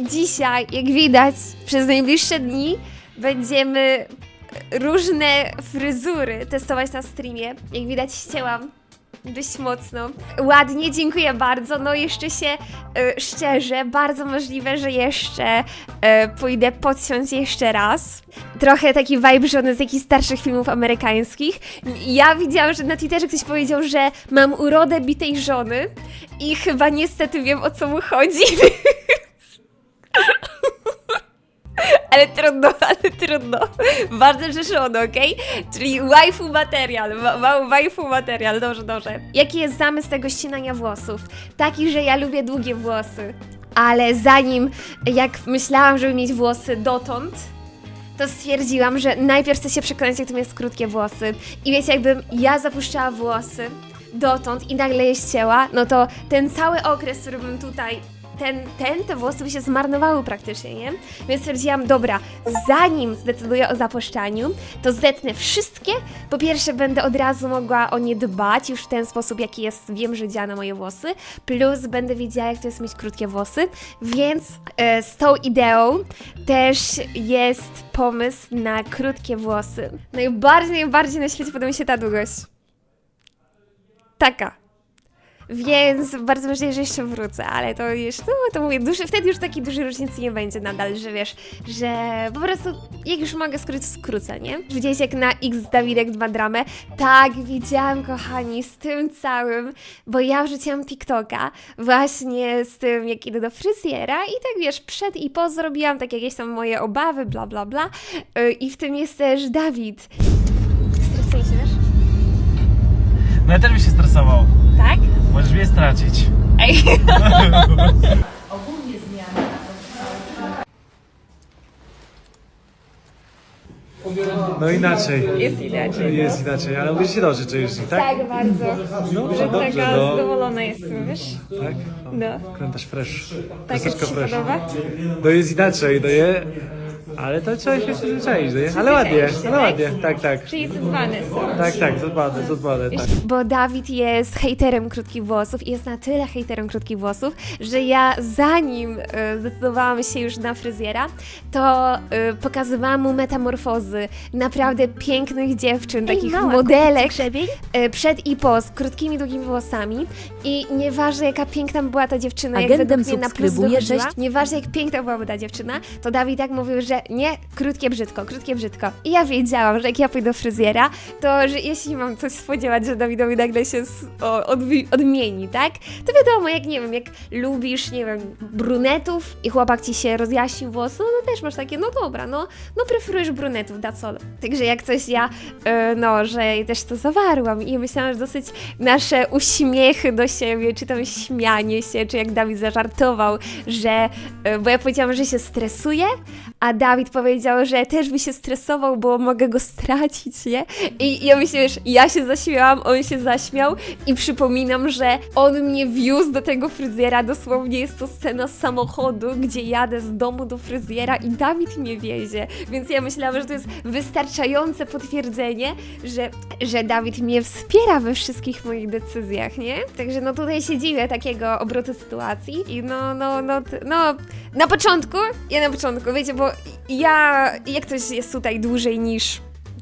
dzisiaj, jak widać, przez najbliższe dni będziemy różne fryzury testować na streamie. Jak widać, ścięłam dość mocno. Ładnie, dziękuję bardzo. No jeszcze się e, szczerze, bardzo możliwe, że jeszcze e, pójdę podciąć jeszcze raz. Trochę taki vibe żony z jakichś starszych filmów amerykańskich. Ja widziałam, że na Twitterze ktoś powiedział, że mam urodę bitej żony i chyba niestety wiem o co mu chodzi. Ale trudno, ale trudno. Że żono, okej? Czyli waifu material, ma- ma- waifu material, dobrze, dobrze. Jaki jest zamysł tego ścinania włosów? Taki, że ja lubię długie włosy. Ale zanim, jak myślałam, żeby mieć włosy dotąd, to stwierdziłam, że najpierw chcę się przekonać, jak to jest krótkie włosy. I wiecie, jakbym ja zapuszczała włosy dotąd i nagle je ścięła, no to ten cały okres, który bym tutaj ten, ten, te włosy by się zmarnowały praktycznie, nie? Więc stwierdziłam, dobra, zanim zdecyduję o zapuszczaniu, to zetnę wszystkie. Po pierwsze, będę od razu mogła o nie dbać, już w ten sposób, jaki jest, wiem, że działa na moje włosy, plus będę wiedziała, jak to jest mieć krótkie włosy, więc e, z tą ideą też jest pomysł na krótkie włosy. Najbardziej, najbardziej na świecie podoba mi się ta długość. Taka. Więc bardzo możliwe, że jeszcze wrócę, ale to już, no to mówię, duży, wtedy już takiej dużej różnicy nie będzie nadal, że wiesz, że po prostu jak już mogę skrócić, skrócę, nie? Widzieliście jak na X Dawidek dwa dramę? Tak, widziałam, kochani, z tym całym, bo ja wrzuciłam TikToka właśnie z tym, jak idę do fryzjera i tak wiesz, przed i po zrobiłam tak jakieś tam moje obawy, bla bla bla Yy, i w tym jest też Dawid. Stresuje się, wiesz? No ja też bym się stresował. Tak? Możesz mnie stracić. Ej. No inaczej. Jest inaczej. Jest inaczej, ale mówisz się dobrze czujesz, tak? Tak, bardzo. Dobrze, Że dobrze, taka no. zadowolona jestem, wiesz? Tak? No. Krętasz fresh. Tak, jak Troszeczkę ci się fresh. podoba? No jest inaczej, no je. Ale to trzeba się przyzwyczaić, no nie? Ale ładnie, ale tak? ładnie, tak, tak. Czyli zadbane są. Tak, tak, zadbane, zadbane, tak. Bo Dawid jest hejterem krótkich włosów i jest na tyle hejterem krótkich włosów, że ja zanim e, zdecydowałam się już na fryzjera, to e, pokazywałam mu metamorfozy naprawdę pięknych dziewczyn, takich mała, modelek e, przed i po z krótkimi, długimi włosami i nieważne jaka piękna była ta dziewczyna, jak Agendem według mnie na plus nieważne jak piękna byłaby ta dziewczyna, to Dawid tak mówił, że nie, krótkie brzydko, krótkie brzydko. I ja wiedziałam, że jak ja pójdę do fryzjera, to że jeśli mam coś spodziewać, że Dawidowi nagle się odmieni, tak? To wiadomo, jak nie wiem, jak lubisz, nie wiem, brunetów i chłopak ci się rozjaśni włosy, no, no też masz takie, no dobra, no, no preferujesz brunetów, da co. Także jak coś ja, e, no, że też to zawarłam i myślałam, że dosyć nasze uśmiechy do siebie, czy tam śmianie się, czy jak Dawid zażartował, że, e, bo ja powiedziałam, że się stresuje, a Dawid powiedział, że też by się stresował, bo mogę go stracić, nie? I ja myślę, że ja się zaśmiałam, on się zaśmiał i przypominam, że on mnie wiózł do tego fryzjera, dosłownie jest to scena z samochodu, gdzie jadę z domu do fryzjera i Dawid mnie wiezie, więc ja myślałam, że to jest wystarczające potwierdzenie, że, że Dawid mnie wspiera we wszystkich moich decyzjach, nie? Także no tutaj się dziwię takiego obrotu sytuacji i no, no, no, no, na początku, ja na początku, wiecie, bo ja, jak ktoś jest tutaj dłużej niż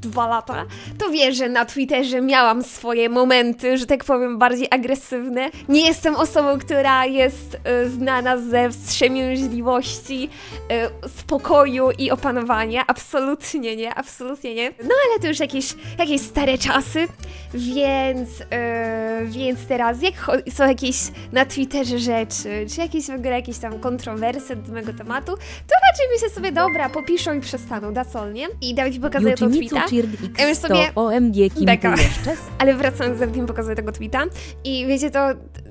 dwa lata, to wie, że na Twitterze miałam swoje momenty, że tak powiem, bardziej agresywne. Nie jestem osobą, która jest e, znana ze wstrzemięźliwości, e, spokoju i opanowania. Absolutnie nie, absolutnie nie. No ale to już jakieś, jakieś stare czasy, więc, e, więc teraz jak są jakieś na Twitterze rzeczy, czy jakieś w ogóle jakieś tam kontrowersje do mego tematu, to raczej myślę sobie, dobra, popiszą i przestaną, da co, nie? I Dawid pokazuje to Jutimicu tweeta. Cheerd Ja X sobie- to OMG kim Beka. jeszcze? Ale wracając, Dawid mi pokazuje tego tweeta i wiecie, to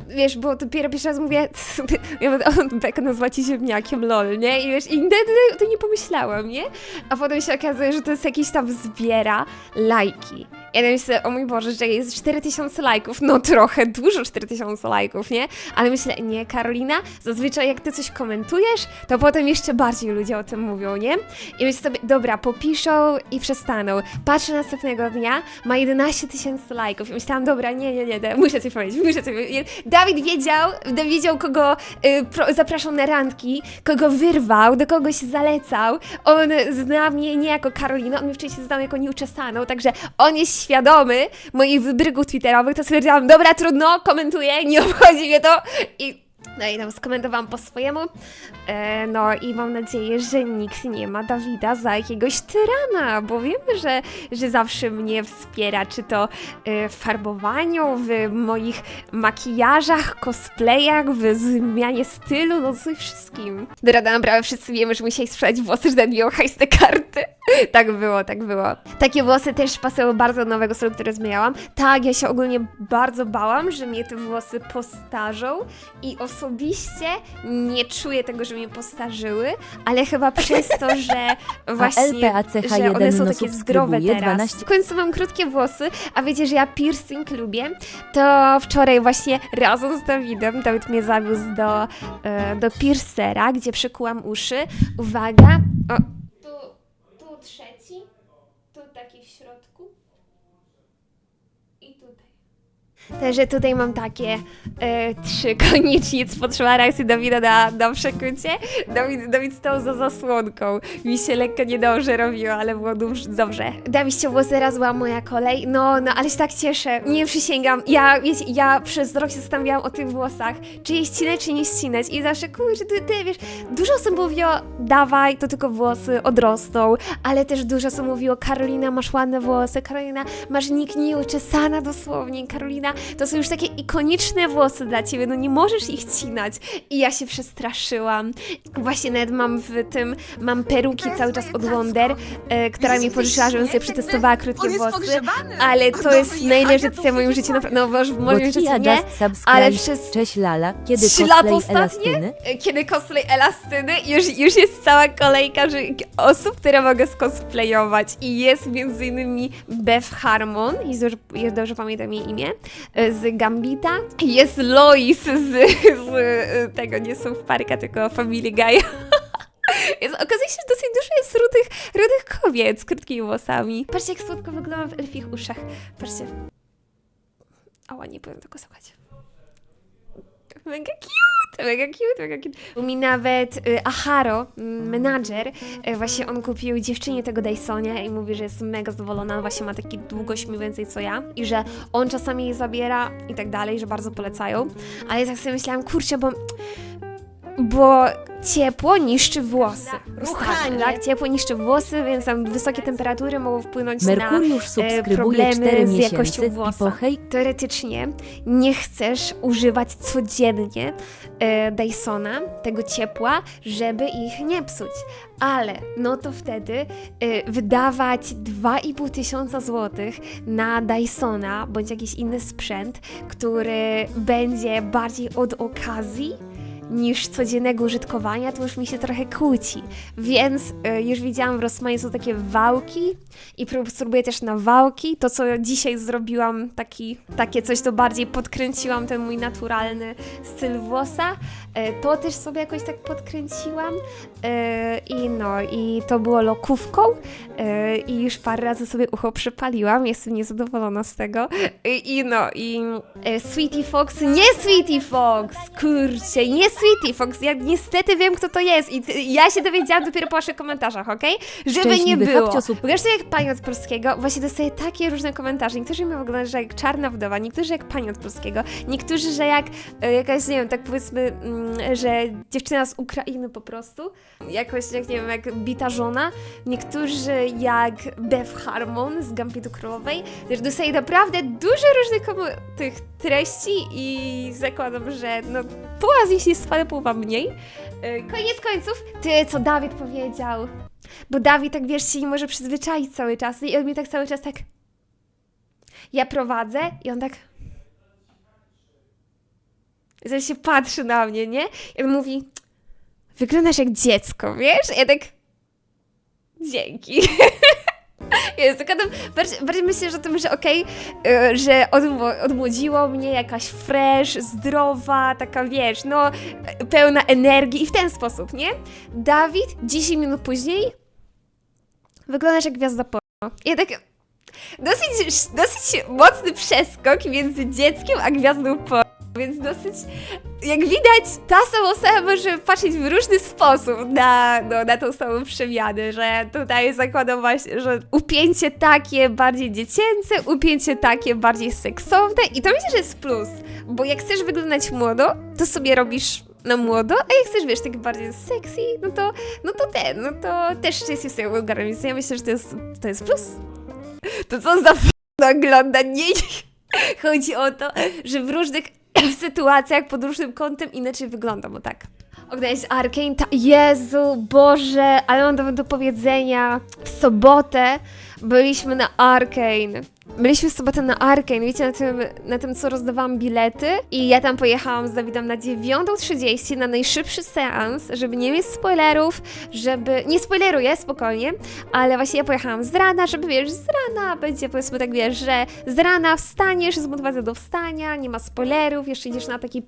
wiesz, bo dopiero pierwszy raz mówię, ja będę on Beka nazwa ci ziemniakiem, lol, nie? I wiesz, i wtedy to nie pomyślałam, nie? A potem się okazuje, że to jest jakiś tam zbiera lajki. Ja myślę, o mój Boże, że jest 4000 lajków, no trochę dużo 4000 lajków, nie? Ale myślę, nie, Karolina, zazwyczaj jak ty coś komentujesz, to potem jeszcze bardziej ludzie o tym mówią, nie? I myślę sobie, dobra, popiszą i przestaną. Patrzę następnego dnia, ma 11 tysięcy lajków i myślałam, dobra, nie, nie, nie, nie, muszę coś powiedzieć, muszę coś powiedzieć. Dawid wiedział, wiedział kogo y, zapraszał na randki, kogo wyrwał, do kogo się zalecał. On zna mnie nie jako Karolinę, on mnie wcześniej znał jako nieuczesaną, także on jest świadomy moich wybrygów twitterowych, to stwierdziłam, dobra, trudno, komentuję, nie obchodzi mnie to i no i tam skomentowałam po swojemu. E, no i mam nadzieję, że nikt nie ma Dawida za jakiegoś tyrana, bo wiemy, że, że zawsze mnie wspiera, czy to e, w farbowaniu, w moich makijażach, cosplayach, w zmianie stylu, no ze wszystkim. Dobra, naprawdę wszyscy wiemy, że musieli sprzedać włosy, że nabiją hajs te karty. tak było, tak było. Takie włosy też pasują bardzo do nowego stylu, który zmieniałam. Tak, ja się ogólnie bardzo bałam, że mnie te włosy postarzą i osobiście nie czuję tego, że mnie postarzyły, ale chyba przez to, że właśnie, LPACH że one są no takie zdrowe teraz. 12. W końcu mam krótkie włosy, a wiecie, że ja piercing lubię, to wczoraj właśnie razem z Dawidem, Dawid mnie zawiózł do, e, do piercera, gdzie przykułam uszy. Uwaga, o, tu, tu trzeci, tu taki w środku i tutaj. Także tutaj mam takie e, trzy koniecznic. Potrzeba reakcji Dawida na, na przekucie. Dawid, Dawid stał za zasłonką. Mi się lekko niedobrze robiło, ale było dobrze. dobrze. Dawid się włosy raz była moja kolej. No, no, ale się tak cieszę. Nie przysięgam. Ja, wiecie, ja przez rok się zastanawiałam o tych włosach. Czy je ścinać, czy nie ścinać. I zawsze, kurczę, ty, ty wiesz, dużo osób mówiło, dawaj, to tylko włosy odrosną. Ale też dużo osób mówiło, Karolina, masz ładne włosy. Karolina, masz nikt nieuczesana dosłownie. Karolina, to są już takie ikoniczne włosy dla ciebie, no nie możesz ich ścinać. I ja się przestraszyłam. Właśnie nawet mam w tym, mam peruki cały czas od Wonder, e, która mi pożyczyła, żebym sobie przetestowała krótkie włosy. Ale to jest najlepsza decyzja w moim życiu, naprawdę, no może w moim życiu nie, ale przez Cześć Lala, kiedy trzy lata cosplay ostatnie, elastyny? e, kiedy cosplay elastyny, już, już jest cała kolejka że, osób, które mogę skosplayować. I jest między innymi Beth Harmon, jest dobrze, jest dobrze pamiętam jej imię, z Gambita. Jest Lois z, z e, tego, nie są w parka, tylko Family Guy. Jest, okazuje się, że dosyć dużo jest rudych, rudych kobiet z krótkimi włosami. Patrzcie, jak słodko wyglądam w elfich uszach. Patrzcie. Ała, nie powiem tego słuchać. Mega cute, mega cute, mega cute. Mi nawet y, Aharo, mm, menadżer, y, właśnie on kupił dziewczynie tego Dysonia i mówi, że jest mega zadowolona, właśnie ma taki długość mniej więcej co ja i że on czasami jej zabiera i tak dalej, że bardzo polecają. Ale ja tak sobie myślałam, kurczę, bo bo ciepło niszczy włosy. Ruchanie. Tak, ciepło niszczy włosy, więc tam wysokie temperatury mogą wpłynąć na Merkuriusz subskrybuje problemy 4 z jakością włosa. teoretycznie nie chcesz używać codziennie e, Dysona, tego ciepła, żeby ich nie psuć. Ale no to wtedy e, wydawać 2,5 tysiąca złotych na Dysona bądź jakiś inny sprzęt, który będzie bardziej od okazji niż codziennego użytkowania, to już mi się trochę kłóci. Więc e, już widziałam w Rossmanie są takie wałki i prób- spróbuję też na wałki. To, co dzisiaj zrobiłam, taki, takie coś, to bardziej podkręciłam ten mój naturalny styl włosa. E, to też sobie jakoś tak podkręciłam. E, I no, i to było lokówką. E, I już parę razy sobie ucho przypaliłam. Jestem niezadowolona z tego. I, i no, i e, Sweetie Fox, nie Sweetie Fox! Kurczę, nie Sweetie Fox. Ja niestety wiem, kto to jest. I ty, ja się dowiedziałam dopiero po waszych komentarzach, okej? Żeby nie Szczęśliwy było. Pokaż sobie jak pani od polskiego. Właśnie dostaję takie różne komentarze. Niektórzy mi wyglądają, że jak czarna wdowa, niektórzy jak pani od polskiego, niektórzy, że jak e, jakaś, nie wiem, tak powiedzmy, mm, że dziewczyna z Ukrainy po prostu. Jakoś, jak nie wiem, jak bita żona. Niektórzy jak Beth Harmon z Gambitu Królowej. Też dostaję naprawdę dużo różnych komu- tych treści i zakładam, że no połowa z nich jest fajna, połowa mniej. E, Koniec końców, ty, co Dawid powiedział. Bo Dawid, tak wiesz, się nie może przyzwyczaić cały czas. I on mi tak cały czas tak. Ja prowadzę i on tak. Zaś się patrzy na mnie, nie? I on mówi: Wyglądasz jak dziecko, wiesz? I ja tak. Dzięki. Jest, tylko tam bardziej, bardziej myślę, że o tym, że okej, y, że odmło- odmłodziło mnie jakaś fresh, zdrowa, taka wiesz, no y, pełna energii i w ten sposób, nie? Dawid 10 minut później wyglądasz jak gwiazda porno. Ja tak dosyć, dosyć mocny przeskok między dzieckiem a gwiazdą porno. Więc dosyć, jak widać, ta sama osoba może patrzeć w różny sposób na, no, na tą samą przemianę, że tutaj zakładam właśnie, że upięcie takie bardziej dziecięce, upięcie takie bardziej seksowne i to myślę, że jest plus, bo jak chcesz wyglądać młodo, to sobie robisz na młodo, a jak chcesz, wiesz, tak bardziej sexy, no to, no to ten, no to też jest sobie ogarnąć, więc ja myślę, że to jest, to jest plus. To co za f- oglądanie? Chodzi o to, że w różnych sytuacjach, pod różnym kątem inaczej wyglądam, o tak. Oglądałeś Arkane? Ta... Jezu, Boże, ale mam do powiedzenia. W sobotę byliśmy na Arkane. Byliśmy w sobotę na Arkane, wiecie, na tym, na tym, co rozdawałam bilety. I ja tam pojechałam z Dawidem na 9.30 na najszybszy seans, żeby nie mieć spoilerów, żeby... Nie spoileruję, spokojnie, ale właśnie ja pojechałam z rana, żeby, wiesz, z rana będzie, powiedzmy tak, wiesz, że z rana wstaniesz, jest motywacja do wstania, nie ma spoilerów, jeszcze idziesz na takie...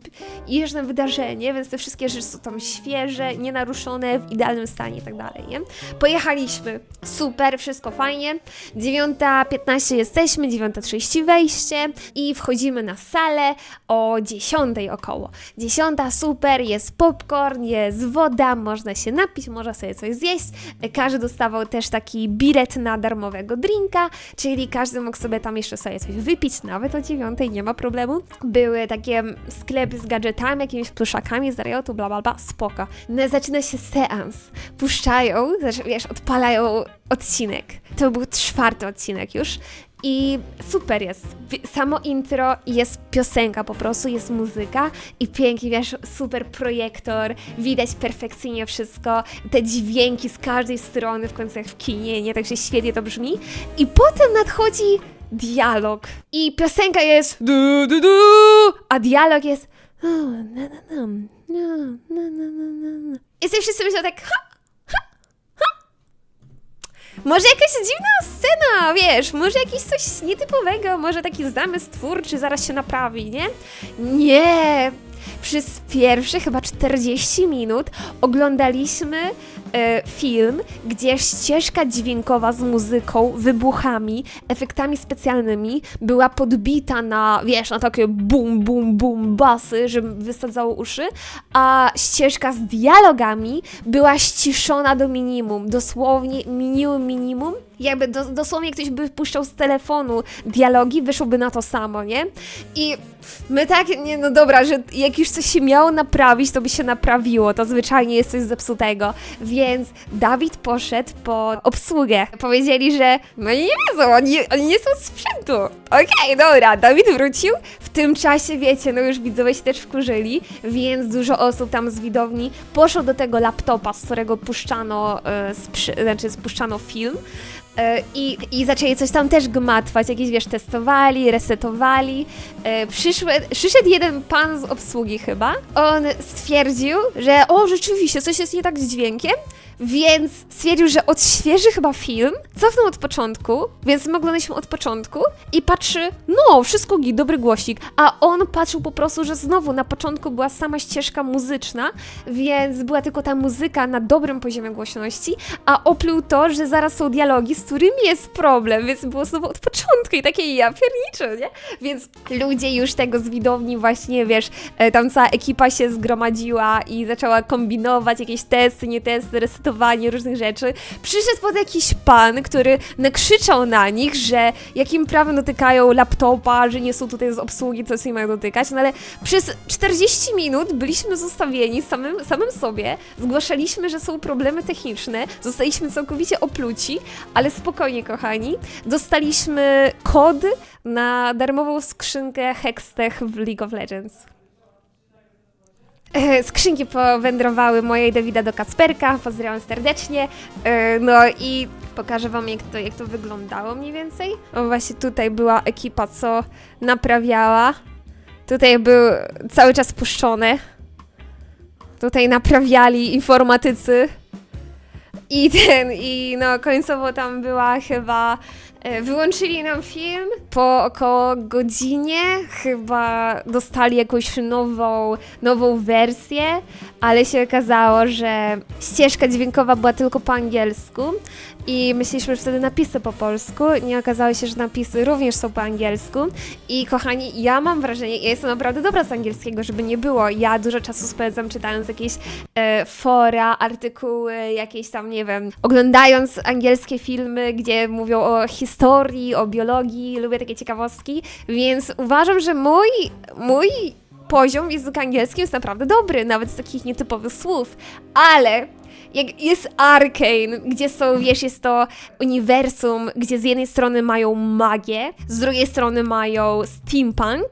idziesz wydarzenie, więc te wszystkie rzeczy są tam świeże, nienaruszone, w idealnym stanie i tak dalej, nie? Pojechaliśmy, super, wszystko fajnie, 9.15 jesteśmy, 9.30 wejście i wchodzimy na salę o 10 około. 10 super, jest popcorn, jest woda, można się napić, można sobie coś zjeść. Każdy dostawał też taki bilet na darmowego drinka, czyli każdy mógł sobie tam jeszcze sobie coś wypić, nawet o 9, nie ma problemu. Były takie sklepy z gadżetami, jakimiś pluszakami z Riotu, bla bla bla, spoko. No, zaczyna się seans. Puszczają, wiesz, odpalają odcinek. To był czwarty odcinek już. I super jest. Samo intro jest piosenka po prostu, jest muzyka i pięknie, wiesz, super projektor, widać perfekcyjnie wszystko, te dźwięki z każdej strony, w końcu jak w kinie, nie? Także świetnie to brzmi. I potem nadchodzi dialog. I piosenka jest du, du, du, a dialog jest na, na, na, na, wszyscy myślą tak, ha, może jakaś dziwna scena, wiesz, może jakieś coś nietypowego, może taki zamysł twórczy zaraz się naprawi, nie? Nie! Przez pierwsze chyba 40 minut oglądaliśmy film, gdzie ścieżka dźwiękowa z muzyką, wybuchami, efektami specjalnymi była podbita na, wiesz, na takie bum, bum, bum basy, że wysadzało uszy, a ścieżka z dialogami była ściszona do minimum, dosłownie minimum, minimum. Jakby do, dosłownie ktoś by puszczał z telefonu dialogi, wyszłoby na to samo, nie? I my tak, nie, no dobra, że jak już coś się miało naprawić, to by się naprawiło, to zwyczajnie jest coś zepsutego. Więc Dawid poszedł po obsługę. Powiedzieli, że no nie wiedzą, oni, oni nie są sprzętu. Okej, dobra, Dawid wrócił. W tym czasie, wiecie, no już widzowie się też wkurzyli, więc dużo osób tam z widowni poszło do tego laptopa, z którego puszczano, e, sprzy- znaczy spuszczano film. E, I, I zaczęli coś tam też gmatwać, jakieś wiesz, testowali, resetowali. E, przyszły, przyszedł jeden pan z obsługi chyba. On stwierdził, że o, rzeczywiście, coś jest nie tak z dźwiękiem. Więc stwierdził, że odświeży chyba film, cofnął od początku, więc my oglądaliśmy od początku i patrzy, no, wszystko git, dobry głosik, a on patrzył po prostu, że znowu na początku była sama ścieżka muzyczna, więc była tylko ta muzyka na dobrym poziomie głośności, a opluł to, że zaraz są dialogi, z którymi jest problem, więc było znowu od początku i takie ja pierniczę, nie? Więc ludzie już tego z widowni właśnie, wiesz, e, tam cała ekipa się zgromadziła i zaczęła kombinować jakieś testy, nie testy, różnych rzeczy. Przyszedł pod jakiś pan, który nakrzyczał na nich, że jakim prawem dotykają laptopa, że nie są tutaj z obsługi, co nie mają dotykać, no ale przez 40 minut byliśmy zostawieni samym, samym sobie, zgłaszaliśmy, że są problemy techniczne, zostaliśmy całkowicie opluci, ale spokojnie, kochani, dostaliśmy kod na darmową skrzynkę Hextech w League of Legends. E, Skrzynki powędrowały mojej Dawida do Kasperka, pozdrawiam serdecznie. E, No i pokażę wam jak to, jak to wyglądało mniej więcej. O, właśnie tutaj była ekipa, co naprawiała. Tutaj był cały czas puszczony. Tutaj naprawiali informatycy. I ten, i no końcowo tam była chyba. E, Wyłączyli nam film po około godzinie, chyba dostali jakąś nową, nową wersję, ale się okazało, że ścieżka dźwiękowa była tylko po angielsku i myśleliśmy że wtedy napisy po polsku. Nie okazało się, że napisy również są po angielsku. I kochani, ja mam wrażenie, ja jestem naprawdę dobra z angielskiego, żeby nie było. Ja dużo czasu spędzam czytając jakieś e, fora, artykuły, jakieś tam, nie wiem, oglądając angielskie filmy, gdzie mówią o historii, o biologii, lubię takie ciekawostki, więc uważam, że mój, mój poziom w języku angielskim jest naprawdę dobry, nawet z takich nietypowych słów, ale jak jest Arcane, gdzie są, wiesz, jest to uniwersum, gdzie z jednej strony mają magię, z drugiej strony mają steampunk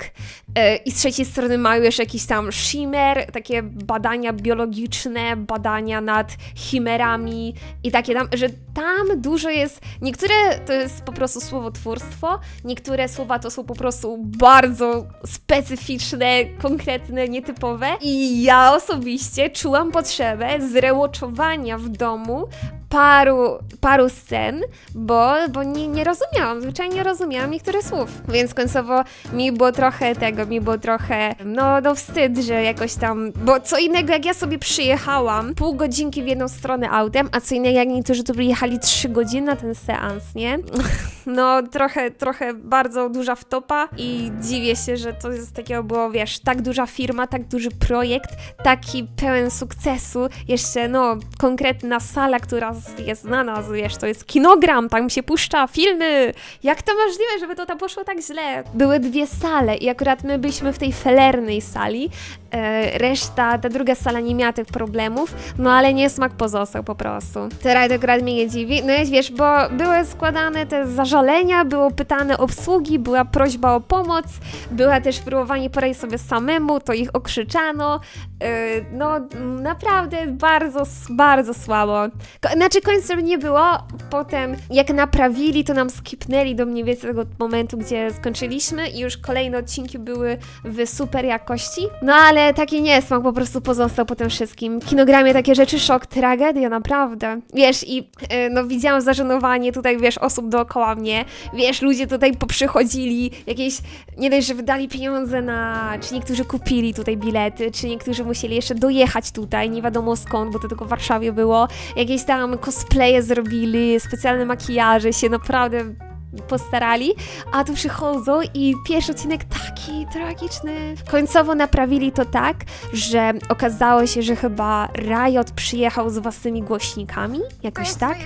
e, i z trzeciej strony mają jeszcze jakiś tam shimmer, takie badania biologiczne, badania nad chimerami i takie tam, że tam dużo jest, niektóre to jest po prostu słowotwórstwo, niektóre słowa to są po prostu bardzo specyficzne, konkretne, nietypowe i ja osobiście czułam potrzebę w domu paru, paru scen, bo, bo nie, nie rozumiałam, zwyczajnie nie rozumiałam niektórych słów. Więc końcowo mi było trochę tego, mi było trochę, no, no wstyd, że jakoś tam, bo co innego jak ja sobie przyjechałam pół godzinki w jedną stronę autem, a co innego jak niektórzy tu przyjechali trzy godziny na ten seans, nie? No trochę, trochę bardzo duża wtopa i dziwię się, że to jest takiego było, wiesz, tak duża firma, tak duży projekt, taki pełen sukcesu, jeszcze no konkretna sala, która jest znana, wiesz, to jest kinogram, tam się puszcza filmy. Jak to możliwe, żeby to tam poszło tak źle? Były dwie sale i akurat my byliśmy w tej felernej sali, e, reszta, ta druga sala nie miała tych problemów, no ale niesmak pozostał po prostu. Teraz akurat mnie nie dziwi, no wiesz, bo były składane te zażalenia, było pytane obsługi, była prośba o pomoc, była też próbowanie poradzić sobie samemu, to ich okrzyczano, no naprawdę bardzo, bardzo słabo. Ko- Znaczy końcem nie było, potem jak naprawili, to nam skipnęli do mniej więcej tego momentu, gdzie skończyliśmy i już kolejne odcinki były w super jakości, no ale taki niesmak po prostu pozostał po tym wszystkim. Kinogramie takie rzeczy, szok, tragedia, naprawdę. Wiesz, i e, no widziałam zażenowanie tutaj, wiesz, osób dookoła mnie, wiesz, ludzie tutaj poprzychodzili, jakieś, nie dość, że wydali pieniądze na, czy niektórzy kupili tutaj bilety, czy niektórzy musieli jeszcze dojechać tutaj, nie wiadomo skąd, bo to tylko w Warszawie było, jakieś tam cosplaye zrobili, specjalne makijaże się naprawdę postarali, a tu przychodzą i pierwszy odcinek taki tragiczny. Końcowo naprawili to tak, że okazało się, że chyba Riot przyjechał z własnymi głośnikami, jakoś tak,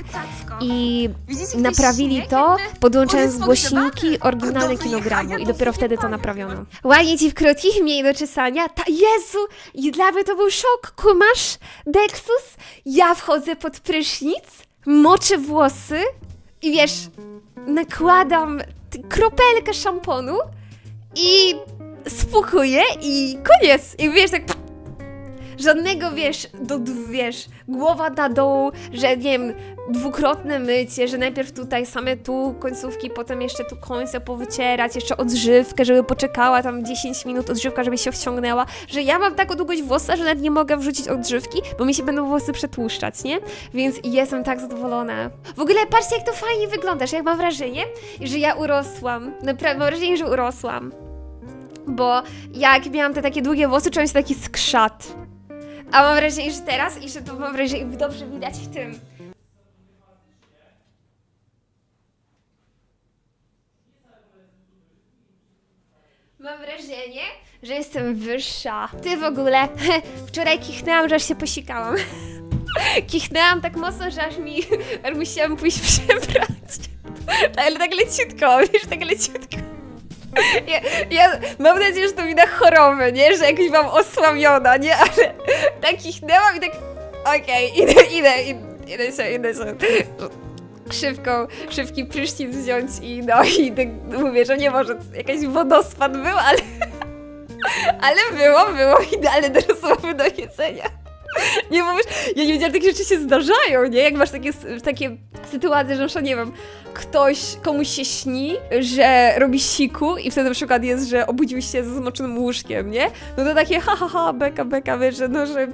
i naprawili to, podłączając głośniki oryginalne kinogramu i dopiero wtedy to naprawiono. Ładnie ci w krótkich, mniej do czesania. Ta, Jezu! I dla mnie to był szok. Kumasz, Dexus? Ja wchodzę pod prysznic, moczę włosy i wiesz, nakładam kropelkę szamponu i spukuję i koniec. I wiesz, tak żadnego, wiesz, do, wiesz, głowa na dół, że nie wiem, dwukrotne mycie, że najpierw tutaj same tu końcówki, potem jeszcze tu końce powycierać, jeszcze odżywkę, żeby poczekała tam 10 minut odżywka, żeby się wciągnęła, że ja mam taką długość włosa, że nawet nie mogę wrzucić odżywki, bo mi się będą włosy przetłuszczać, nie? Więc jestem tak zadowolona. W ogóle patrzcie, jak to fajnie wyglądasz, jak mam wrażenie, że ja urosłam. Naprawdę mam wrażenie, że urosłam. Bo jak miałam te takie długie włosy, czułam się taki skrzat. A mam wrażenie, że teraz i że to mam wrażenie dobrze widać w tym. Mam wrażenie, że jestem wyższa. Ty w ogóle, wczoraj kichnęłam, że aż się posikałam. Kichnęłam tak mocno, że aż mi, aż musiałam pójść przebrać. Ale tak leciutko, wiesz, tak leciutko. Ja, ja mam nadzieję, że to widać chorobę, nie? Że jakoś mam osłabiona, nie? Ale tak kichnęłam i tak okej, idę, idę, idę, idę się, idę się szybko, szybki prysznic wziąć i no i tak mówię, że nie może jakiś wodospad był, ale ale było, było idealne do rozmowy do jedzenia. Nie mówisz, ja nie wiedziałam, takie rzeczy się zdarzają, nie? Jak masz takie, takie sytuacje, że na nie wiem, ktoś, komuś się śni, że robi siku i wtedy na przykład jest, że obudził się ze zmoczonym łóżkiem, nie? No to takie ha, ha, ha, beka, beka, wiesz, że no, że,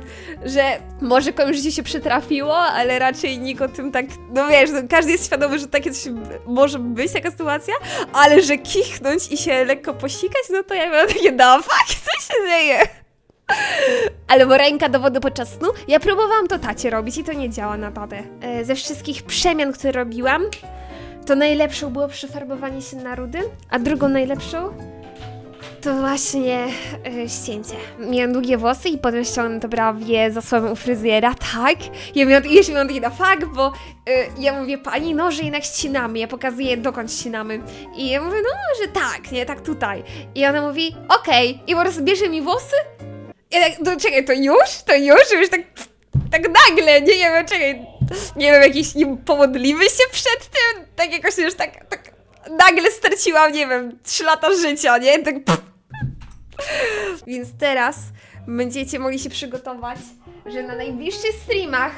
że może komuś życie się przytrafiło, ale raczej nikt o tym tak, no wiesz, no, każdy jest świadomy, że takie coś może być, taka sytuacja, ale że kichnąć i się lekko posikać, no to ja miałam takie, no fuck, co się dzieje? Albo ręka do wody podczas snu. Ja próbowałam to tacie robić i to nie działa na tatę. E, ze wszystkich przemian, które robiłam, to najlepszą było przefarbowanie się na rudy, a drugą najlepszą to właśnie e, ścięcie. Miałam długie włosy i potem ściągnę to prawie zasłonę u fryzjera, tak? Ja miałam, jeszcze miałam taki na fakt, bo e, ja mówię pani, no, że jednak ścinamy. Ja pokazuję, dokąd ścinamy. I ja mówię, no, że tak, nie, tak tutaj. I ona mówi, okej. I po prostu bierze mi włosy. Ja tak, no czekaj, to już? To już? Już tak, tak nagle, nie, wiem, czekaj. Nie wiem, jakiś nie, pomodliwy się przed tym? Tak jakoś już tak, tak nagle straciłam, nie wiem, 3 lata życia, nie? Tak więc teraz będziecie mogli się przygotować, że na najbliższych streamach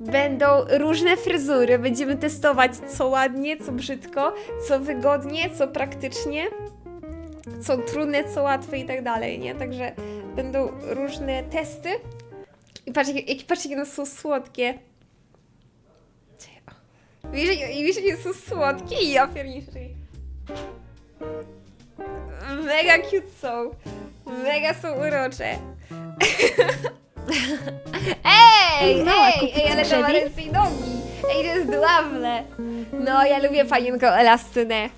będą różne fryzury. Będziemy testować co ładnie, co brzydko, co wygodnie, co praktycznie, co trudne, co łatwe i tak dalej, nie? Także będą różne testy. I patrz, jakie, patrz, jakie one są słodkie. Jakie- widzisz, jakie są słodkie i ja pierniczę. Mega cute są. Mega są urocze. ej, Ej, ej, ej, ale to ma ręce i nogi. Ej, to jest dławne. No, ja lubię panienką Elastynę.